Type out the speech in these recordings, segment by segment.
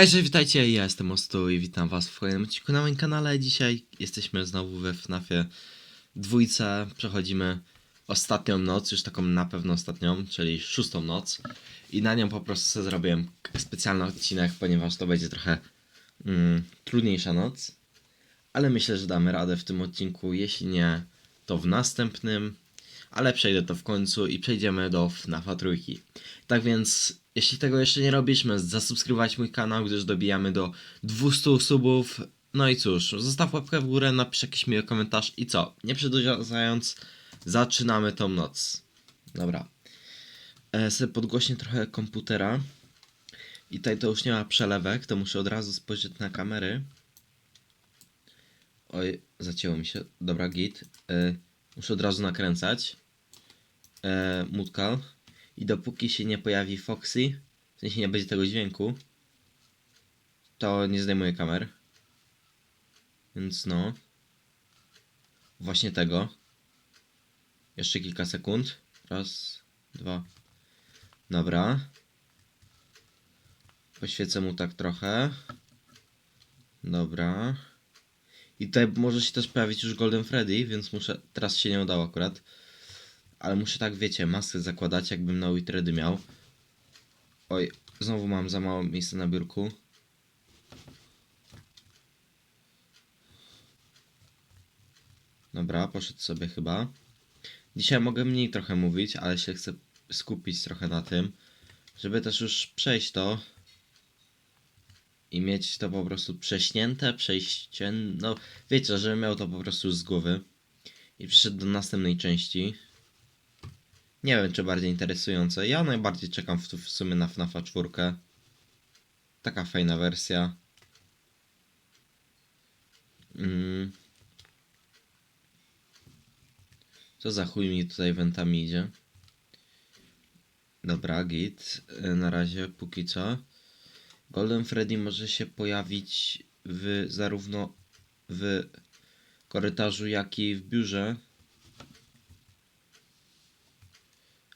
Cześć, witajcie, ja jestem Ostu i witam was w kolejnym odcinku na moim kanale. Dzisiaj jesteśmy znowu we FNAFie dwójce, przechodzimy ostatnią noc, już taką na pewno ostatnią, czyli szóstą noc. I na nią po prostu sobie zrobiłem specjalny odcinek, ponieważ to będzie trochę mm, trudniejsza noc, ale myślę, że damy radę w tym odcinku, jeśli nie, to w następnym, ale przejdę to w końcu i przejdziemy do FNAFa trójki. Tak więc, jeśli tego jeszcze nie możesz zasubskrybować mój kanał, gdyż dobijamy do 200 subów. No i cóż, zostaw łapkę w górę, napisz jakiś miły komentarz i co? Nie przedłużając, zaczynamy tą noc. Dobra. E, sobie podgłośnię trochę komputera. I tutaj to już nie ma przelewek, to muszę od razu spojrzeć na kamery. Oj, zacięło mi się. Dobra, git. E, muszę od razu nakręcać. E, mutkal. I dopóki się nie pojawi Foxy, w sensie nie będzie tego dźwięku, to nie zdejmuję kamer. Więc no. Właśnie tego. Jeszcze kilka sekund. Raz, dwa. Dobra. Poświecę mu tak trochę. Dobra. I tutaj może się też pojawić już Golden Freddy, więc muszę. Teraz się nie udało akurat. Ale muszę tak, wiecie, maskę zakładać, jakbym na Witredy miał. Oj, znowu mam za mało miejsca na biurku. Dobra, poszedł sobie chyba. Dzisiaj mogę mniej trochę mówić, ale się chcę skupić trochę na tym, żeby też już przejść to i mieć to po prostu prześnięte, przejście, no wiecie, żebym miał to po prostu z głowy i przyszedł do następnej części. Nie wiem, czy bardziej interesujące. Ja najbardziej czekam w, w sumie na FNAFa 4. Taka fajna wersja. Mm. Co za chuj mi tutaj wentami idzie? Dobra, git. Y, Na razie, póki co. Golden Freddy może się pojawić w zarówno w korytarzu, jak i w biurze.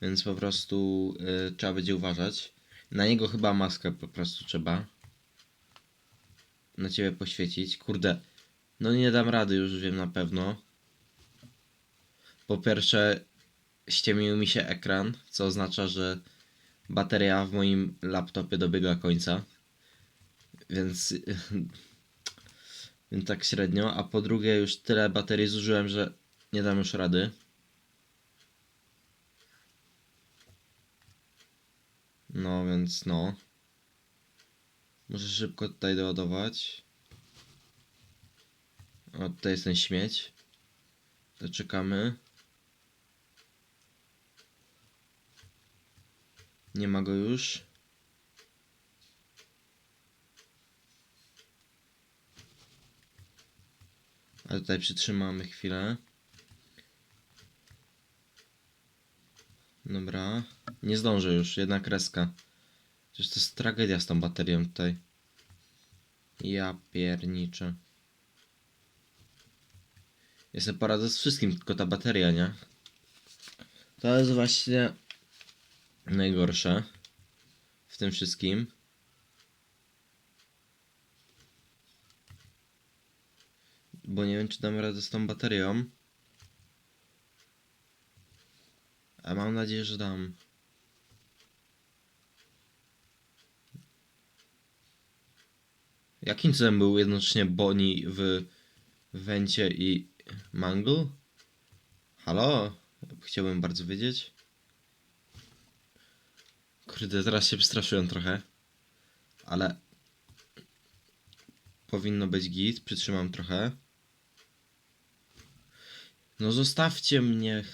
Więc po prostu y, trzeba będzie uważać. Na niego chyba maskę po prostu trzeba. Na ciebie poświecić. Kurde. No nie dam rady, już wiem na pewno. Po pierwsze, ściemnił mi się ekran, co oznacza, że bateria w moim laptopie dobiega końca. Więc, więc tak średnio. A po drugie, już tyle baterii zużyłem, że nie dam już rady. No więc no. Muszę szybko tutaj doładować. O, tutaj jest ten śmieć. To czekamy. Nie ma go już. Tutaj przytrzymamy chwilę. Dobra. Nie zdążę już, jedna kreska. Przecież to jest tragedia z tą baterią tutaj. Ja pierniczę. Jestem poradzę z wszystkim, tylko ta bateria, nie? To jest właśnie najgorsze w tym wszystkim. Bo nie wiem, czy dam radę z tą baterią. A mam nadzieję, że dam. Jakim cudem był jednocześnie Bonnie w Wencie i Mangle? Halo? Chciałbym bardzo wiedzieć. Kurde, teraz się przestraszyłem trochę. Ale powinno być git. Przytrzymam trochę. No zostawcie mnie.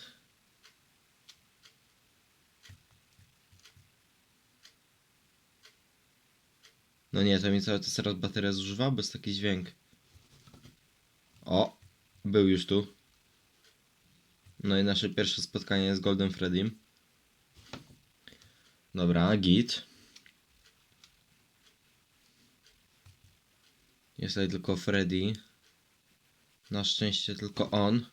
No nie, to mi cały czas teraz bateria zużywa, bez taki dźwięk. O, był już tu. No i nasze pierwsze spotkanie z Golden Freddym. Dobra, git. Jest tutaj tylko Freddy. Na szczęście tylko on.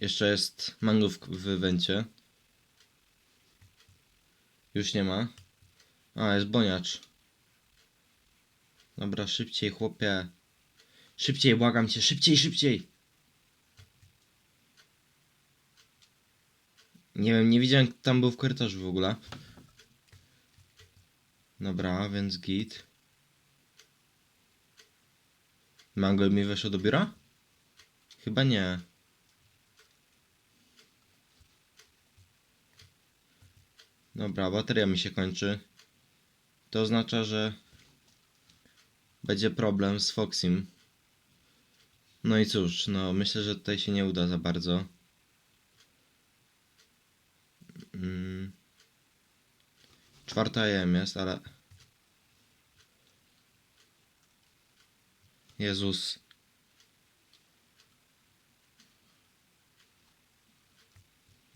Jeszcze jest Mango w, w wencie. Już nie ma. A, jest boniacz. Dobra, szybciej, chłopie. Szybciej, błagam cię, szybciej, szybciej. Nie wiem, nie widziałem, kto tam był w korytarzu w ogóle. Dobra, więc git. Mango mi weszło do biura? Chyba nie. Dobra, bateria mi się kończy. To oznacza, że będzie problem z Foxim. No i cóż, no myślę, że tutaj się nie uda za bardzo. Mm. Czwarta AM jest, ale... Jezus.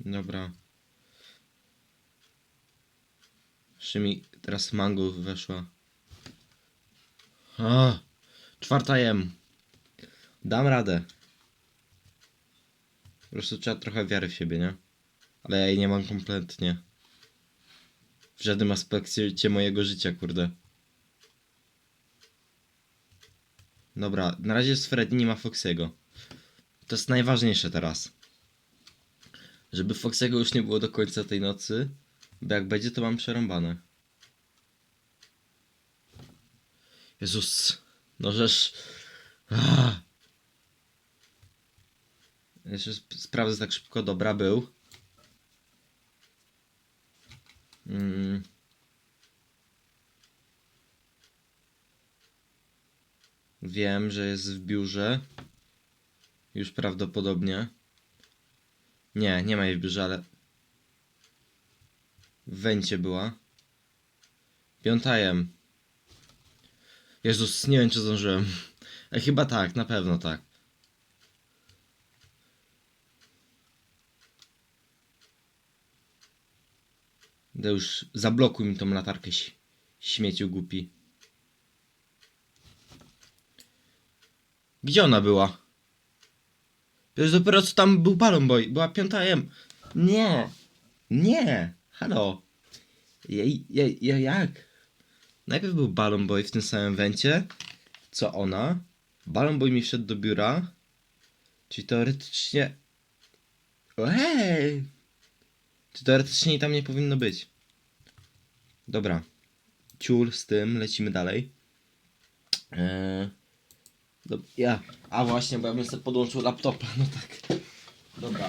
Dobra. Szymi, teraz mango weszła. A, czwarta jem. Dam radę. Po prostu trzeba trochę wiary w siebie, nie? Ale ja jej nie mam kompletnie. W żadnym aspekcie mojego życia, kurde. Dobra, na razie z Freddy nie ma Foxiego. To jest najważniejsze teraz. Żeby Foxiego już nie było do końca tej nocy, bo jak będzie, to mam przerąbane. Jezus, no żeż... Ah. Jeszcze sp- sprawdzę tak szybko, dobra, był. Mm. Wiem, że jest w biurze. Już prawdopodobnie. Nie, nie ma jej w biurze, ale... W Wencie była. Piąta jem. Jezus, nie wiem czy zdążyłem. E, chyba tak, na pewno tak. już zablokuj mi tą latarkę śmieciu głupi. Gdzie ona była? Przecież dopiero co tam był Balon Boy. Była piąta M. Nie. Nie. Halo. Ja, ja, ja, jak? Najpierw był Balon Boy w tym samym wencie, co ona. Balon Boy mi wszedł do biura. Czyli teoretycznie... Ej! Czy teoretycznie tam nie powinno być. Dobra. Ciul z tym, lecimy dalej. Eee, do, ja. A właśnie, bo ja bym sobie podłączył laptopa, no tak. Dobra.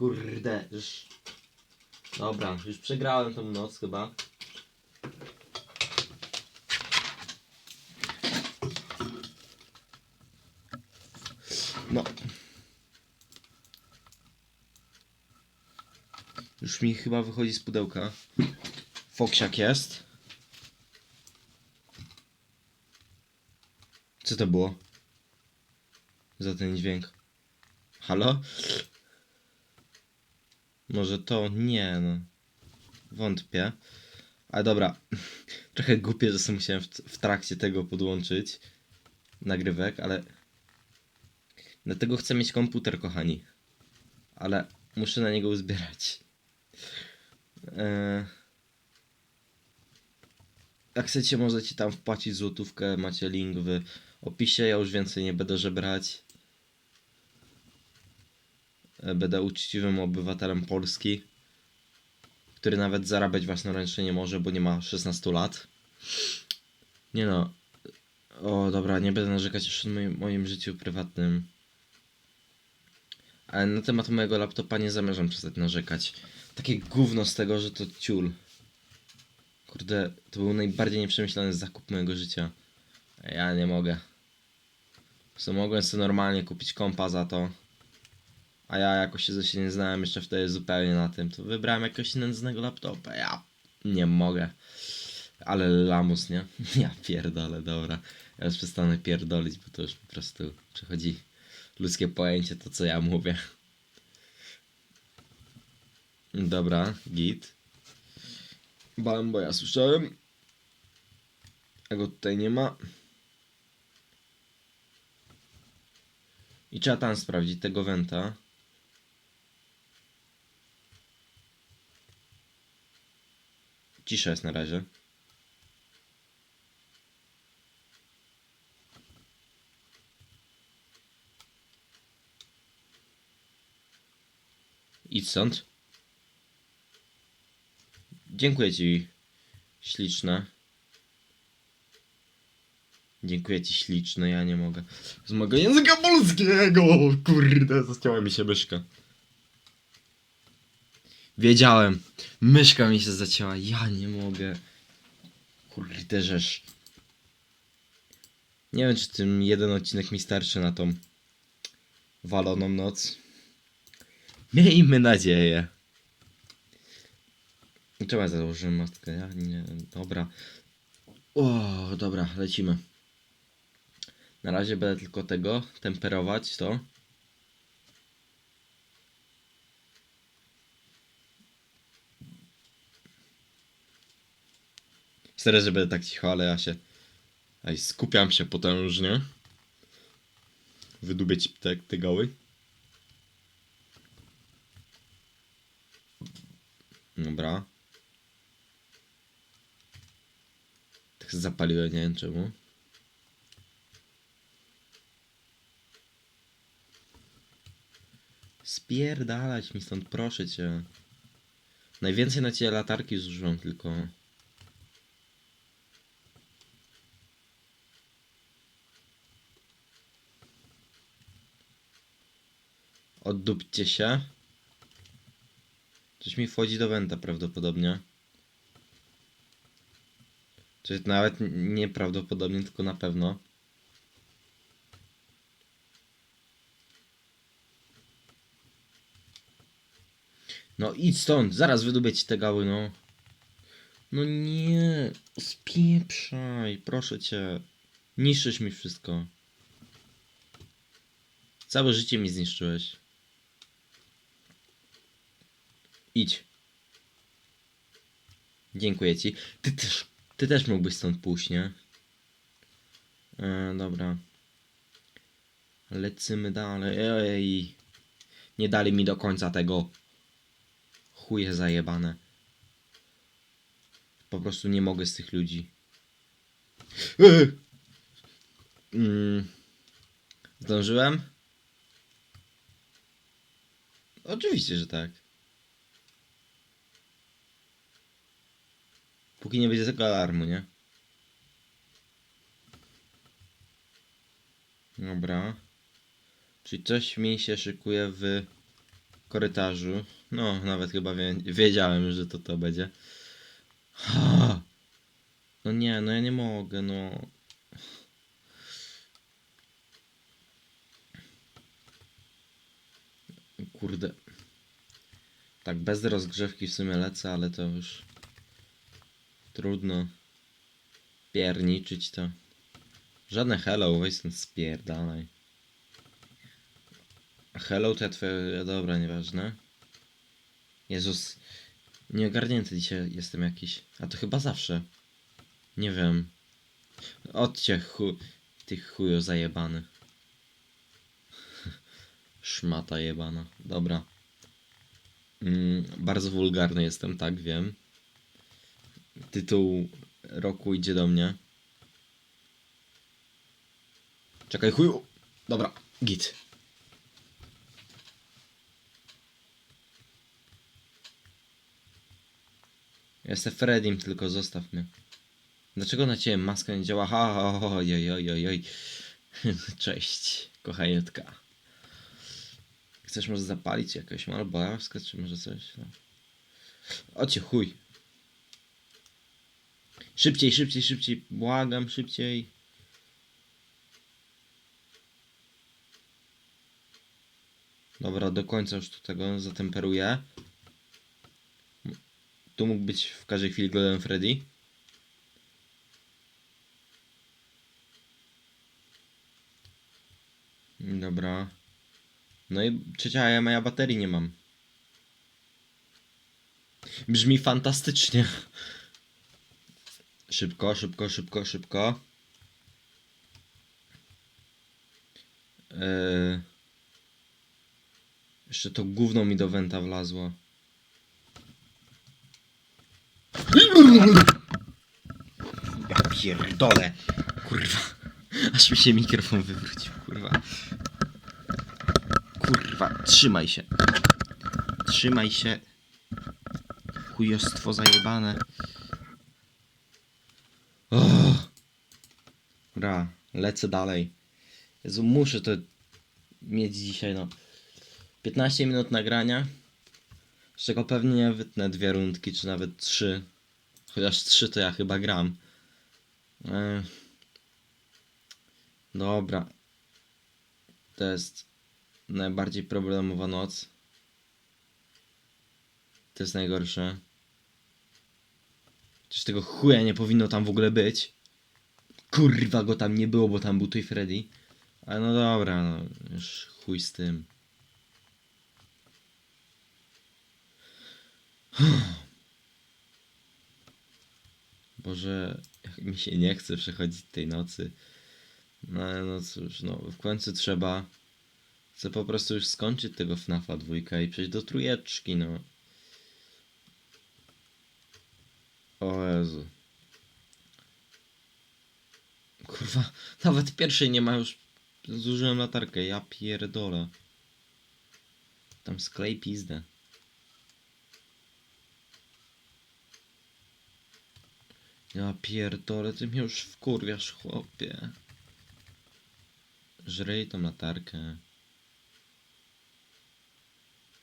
Kurde. Dobra, już przegrałem tą noc chyba. No. Już mi chyba wychodzi z pudełka. Foksiak jest. Co to było? Za ten dźwięk. Halo? Może to? Nie no. Wątpię. Ale dobra. Trochę głupie, że sobie musiałem w, w trakcie tego podłączyć nagrywek, ale... Dlatego chcę mieć komputer, kochani. Ale muszę na niego uzbierać. Eee, Jak chcecie, możecie tam wpłacić złotówkę, macie link w opisie. Ja już więcej nie będę żebrać. E, Będę uczciwym obywatelem Polski, który nawet zarabiać własnoręcznie nie może, bo nie ma 16 lat. Nie no. O, dobra, nie będę narzekać już o moim, moim życiu prywatnym. Ale na temat mojego laptopa nie zamierzam przestać narzekać. Takie gówno z tego, że to ciul. Kurde, to był najbardziej nieprzemyślany zakup mojego życia. Ja nie mogę. Co mogłem sobie normalnie kupić kompa za to. A ja jakoś się, nie znałem jeszcze wtedy zupełnie na tym. To wybrałem jakiegoś nędznego laptopa. Ja nie mogę. Ale lamus, nie? Ja pierdolę, dobra. Ja już przestanę pierdolić, bo to już po prostu przechodzi ludzkie pojęcie to, co ja mówię. Dobra, git. Bałem, bo ja słyszałem. A go tutaj nie ma. I trzeba tam sprawdzić tego wenta. Cisza jest na razie. Idź stąd. Dziękuję ci śliczne. Dziękuję ci śliczne, ja nie mogę. Z mojego języka polskiego! Kurde, zastiała mi się myszka. Wiedziałem. Myszka mi się zacięła, ja nie mogę. Kurde, rzesz. Nie wiem, czy tym jeden odcinek mi starczy na tą waloną noc. Miejmy nadzieję. Czemu ja założyłem maskę? Ja nie, dobra. O, dobra, lecimy. Na razie będę tylko tego temperować to. Serio, że będę tak cicho, ale ja się Ej, skupiam się potężnie. Wydubię ci te, te goły. Dobra. Tak zapaliłem, nie wiem czemu. Spierdalać mi stąd, proszę cię. Najwięcej na ciebie latarki zużyłem tylko. Oddupcie się. Coś mi wchodzi do wenta prawdopodobnie. Czy nawet nieprawdopodobnie, tylko na pewno. No idź stąd, zaraz wydubię ci te gały, no. No nie, spieprzaj, proszę cię. Niszczysz mi wszystko. Całe życie mi zniszczyłeś. Idź. Dziękuję ci. Ty też, ty też mógłbyś stąd pójść, nie? E, dobra. Lecimy dalej. Ej. Nie dali mi do końca tego. Chuje zajebane. Po prostu nie mogę z tych ludzi. Ej. Mm. Zdążyłem? Oczywiście, że tak. Póki nie będzie tego alarmu, nie? Dobra. Czyli coś mi się szykuje w korytarzu. No, nawet chyba wie, wiedziałem, że to to będzie. Ha! No nie, no ja nie mogę, no. Kurde. Tak, bez rozgrzewki w sumie lecę, ale to już trudno pierniczyć to. Żadne hello, weź stąd spierdalaj. Hello to ja twoje... Dobra, nieważne. Jezus. Nieogarnięty dzisiaj jestem jakiś. A to chyba zawsze. Nie wiem. Odcie chu... Tych chujo zajebany. Szmata jebana. Dobra. Mm, bardzo wulgarny jestem, tak wiem. Tytuł roku idzie do mnie. Czekaj, chuju. Dobra, git. Jestem Fredim, tylko zostaw mnie. Dlaczego na ciebie maska nie działa? Ha, ha, ha, oj, oj, oj, oj. Cześć, kochaniutka. Chcesz może zapalić jakąś malbawskę, czy może coś? No. Ocie chuj. Szybciej, szybciej, szybciej. Błagam, szybciej. Dobra, do końca już tu tego zatemperuję. Tu mógł być w każdej chwili Golden Freddy. Dobra. No i trzecia, ja moja baterii nie mam. Brzmi fantastycznie. Szybko, szybko, szybko, szybko. Eee... Jeszcze to gówno mi do wenta wlazło. Ja pierdolę. Kurwa. Aż mi się mikrofon wywrócił, kurwa. Kurwa, trzymaj się. Trzymaj się. Chujostwo zajebane. Oh. Dobra, lecę dalej. Jezu, muszę to mieć dzisiaj, no. 15 minut nagrania. Z czego pewnie nie wytnę dwie rundki, czy nawet trzy. Chociaż trzy to ja chyba gram. Dobra. To jest najbardziej problemowa noc. To jest najgorsze. Przecież tego chuja nie powinno tam w ogóle być. Kurwa go tam nie było, bo tam był Toy Freddy. Ale no dobra, no już chuj z tym. Boże, jak mi się nie chce przechodzić tej nocy. No ale no cóż, no w końcu trzeba. Chcę po prostu już skończyć tego FNAFa dwójka i przejść do trójeczki, no. O Jezu. Kurwa, nawet pierwszej nie ma już. Zużyłem latarkę, ja pierdolę. Tam sklej pizdę. Ja pierdolę, ty mnie już wkurwiasz, chłopie. Żryj tą latarkę.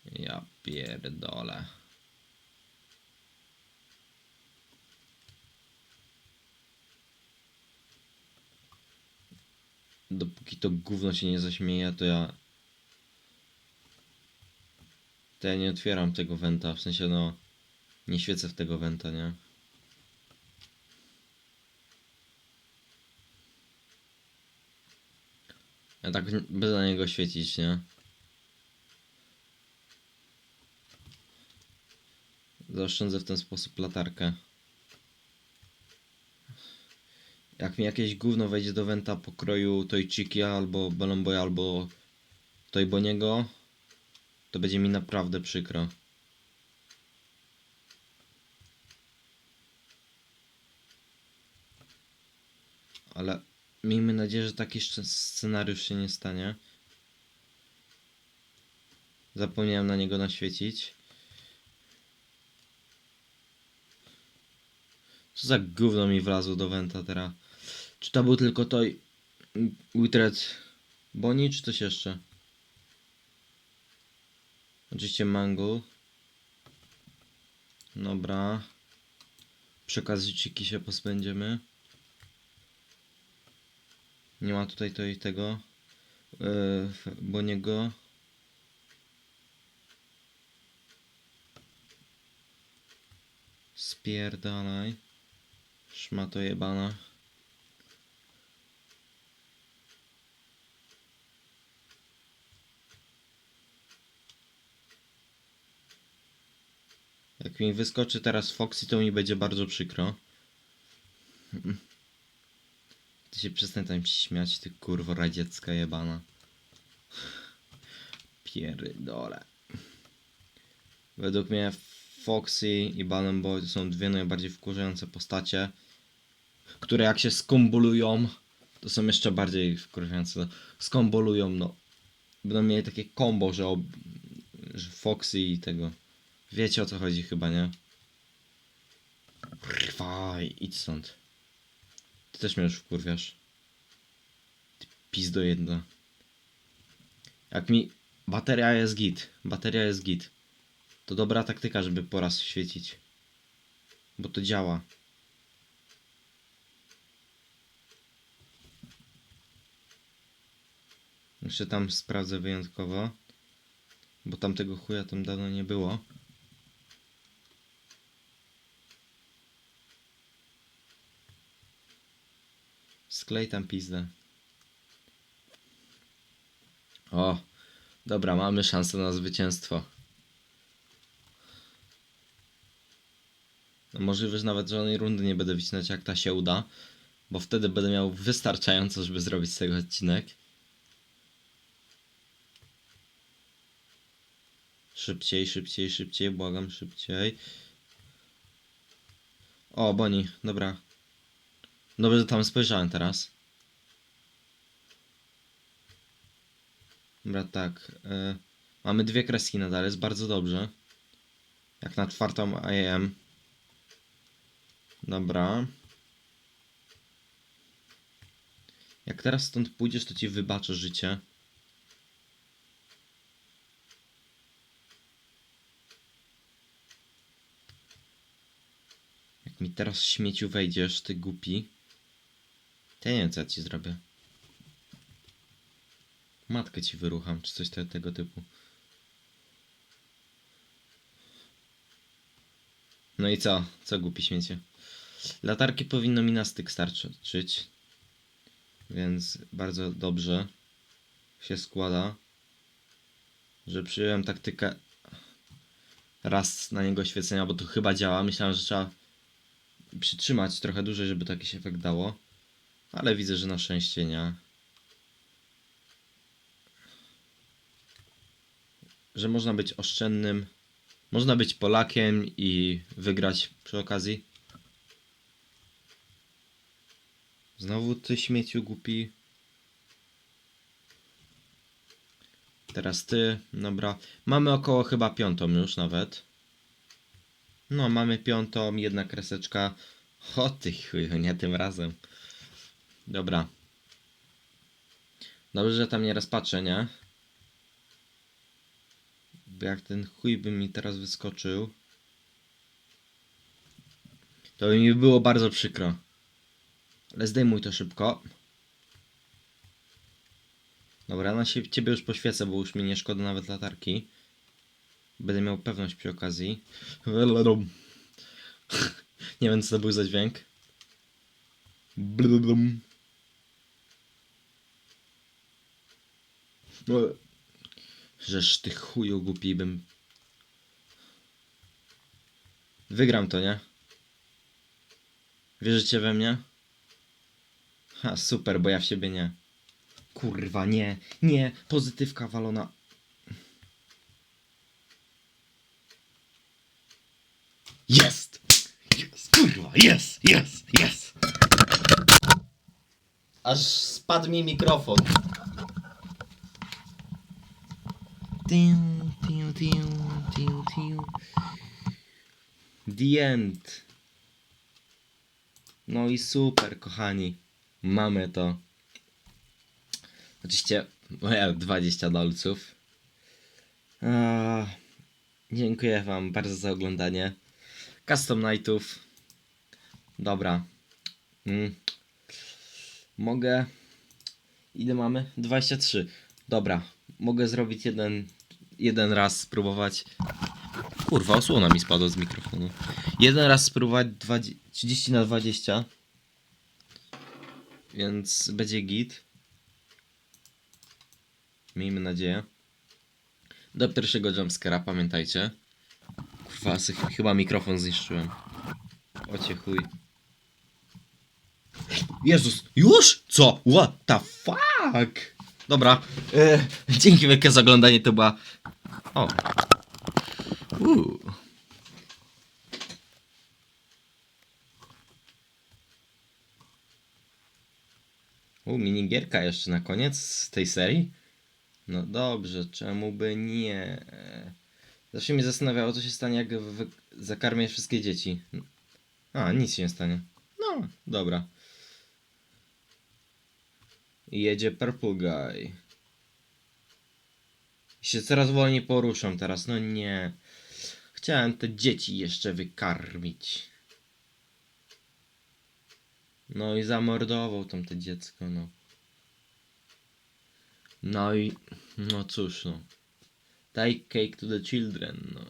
Ja pierdolę. Dopóki to gówno się nie zaśmieje, to ja... To ja nie otwieram tego wenta, w sensie no... Nie świecę w tego wenta, nie? Ja tak będę na niego świecić, nie? Zaoszczędzę w ten sposób latarkę. Jak mi jakieś gówno wejdzie do wenta pokroju Toychiki albo Balonboy albo Toyboniego, to będzie mi naprawdę przykro. Ale miejmy nadzieję, że taki scenariusz się nie stanie. Zapomniałem na niego naświecić. Co za gówno mi wlazło do Wenta teraz? Czy to był tylko to Witred Bonnie, czy coś jeszcze? Oczywiście Mango. Dobra. Chiki się pozbędziemy. Nie ma tutaj to i tego. Yy, Boniego. Spierdalaj. Szmato jebana. Mi wyskoczy teraz Foxy, to mi będzie bardzo przykro. Ty się przestań tam śmiać, ty kurwo radziecka jebana. Pierdole. Według mnie Foxy i Balloon Boy to są dwie najbardziej wkurzające postacie, które jak się skombolują, to są jeszcze bardziej wkurzające. Skombolują, no. Będą mieli takie combo, że, ob... że Foxy i tego. Wiecie o co chodzi chyba, nie? Rwaj, idź stąd. Ty też mnie już wkurwiasz. Ty pizdo jedna. Jak mi... Bateria jest git. Bateria jest git. To dobra taktyka, żeby po raz świecić. Bo to działa. Jeszcze tam sprawdzę wyjątkowo. Bo tam tego chuja tam dawno nie było. Sklej tam pizdę. O, dobra, mamy szansę na zwycięstwo. No możliwe, że nawet żadnej rundy nie będę wycinać, jak ta się uda, bo wtedy będę miał wystarczająco, żeby zrobić z tego odcinek. Szybciej, szybciej, szybciej, błagam, szybciej. O, Boni, dobra. Dobrze, że tam spojrzałem teraz. Dobra, tak. E, Mamy dwie kreski nadal, jest bardzo dobrze. Jak na czwartą IAM. Dobra. Jak teraz stąd pójdziesz, to ci wybaczę życie. Jak mi teraz śmieciu wejdziesz, ty głupi. Ja nie wiem, co ja ci zrobię. Matkę ci wyrucham, czy coś te, tego typu. No i co? Co głupi śmiecie? Latarki powinno mi na styk starczyć. Więc bardzo dobrze się składa, że przyjąłem taktykę raz na niego świecenia, bo to chyba działa. Myślałem, że trzeba przytrzymać trochę dłużej, żeby taki efekt dało. Ale widzę, że na szczęście nie. Że można być oszczędnym. Można być Polakiem i wygrać przy okazji. Znowu ty śmieciu głupi. Teraz ty, dobra. Mamy około chyba piątą już nawet. No, mamy piątą, jedna kreseczka. O ty chuj, nie tym razem. Dobra. Dobrze, że tam nieraz patrzę, nie? Jak ten chuj by mi teraz wyskoczył, to by mi było bardzo przykro. Ale zdejmuj to szybko. Dobra, na się, ciebie już poświecę, bo już mi nie szkoda nawet latarki. Będę miał pewność przy okazji. Nie wiem, co to był za dźwięk. Blum. No, Żeż ty chuju głupi bym. Wygram to, nie? Wierzycie we mnie? Ha, super, bo ja w siebie nie. Kurwa, nie, nie, pozytywka walona. Jest! Jest, kurwa, jest, jest, jest! Aż spadł mi mikrofon. Tiu, tiu, tiu, tiu, tiu. The end. No i super, kochani. Mamy to. Oczywiście, moja 20 dolców. A, dziękuję Wam bardzo za oglądanie. Custom Nightów. Dobra. Mm. Mogę. Ile mamy? 23. Dobra. Mogę zrobić jeden, jeden raz spróbować. Kurwa, osłona mi spadła z mikrofonu. Jeden raz spróbować 20, 30 na 20. Więc będzie git. Miejmy nadzieję. Do pierwszego jumpscare'a pamiętajcie. Kurwa, chyba mikrofon zniszczyłem. Ocie chuj. Jezus, już? Co? What the fuck? Dobra, e, dzięki wielkie za oglądanie, to była... O. Uuu. U, minigierka jeszcze na koniec tej serii? No dobrze, czemu by nie? Zawsze mnie zastanawiało, co się stanie, jak zakarmię wszystkie dzieci. A, nic się nie stanie. No, dobra. Jedzie Purple Guy. Się coraz wolniej poruszam teraz, no nie. Chciałem te dzieci jeszcze wykarmić. No i zamordował tam te dziecko, no. No i, no cóż, no. Take cake to the children, no.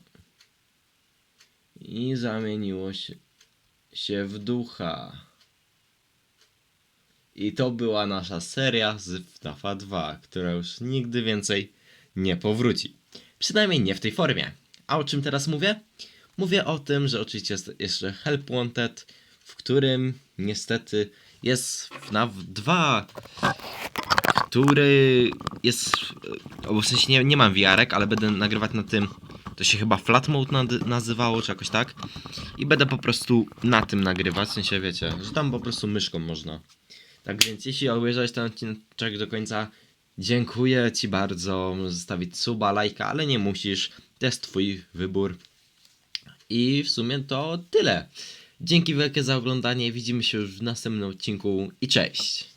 I zamieniło się, się w ducha. I to była nasza seria z FNAFa 2, która już nigdy więcej nie powróci. Przynajmniej nie w tej formie. A o czym teraz mówię? Mówię o tym, że oczywiście jest jeszcze Help Wanted, w którym niestety jest FNAF 2, który jest. O, w sensie nie, nie mam wiarek, ale będę nagrywać na tym. To się chyba Flat Mode nazywało, czy jakoś tak. I będę po prostu na tym nagrywać. W sensie wiecie, że tam po prostu myszką można. Tak więc jeśli obejrzałeś ten odcinek do końca, Dziękuję Ci bardzo. Możesz zostawić suba, lajka, ale nie musisz. To jest Twój wybór. I w sumie to tyle. Dzięki wielkie za oglądanie. Widzimy się już w następnym odcinku i cześć.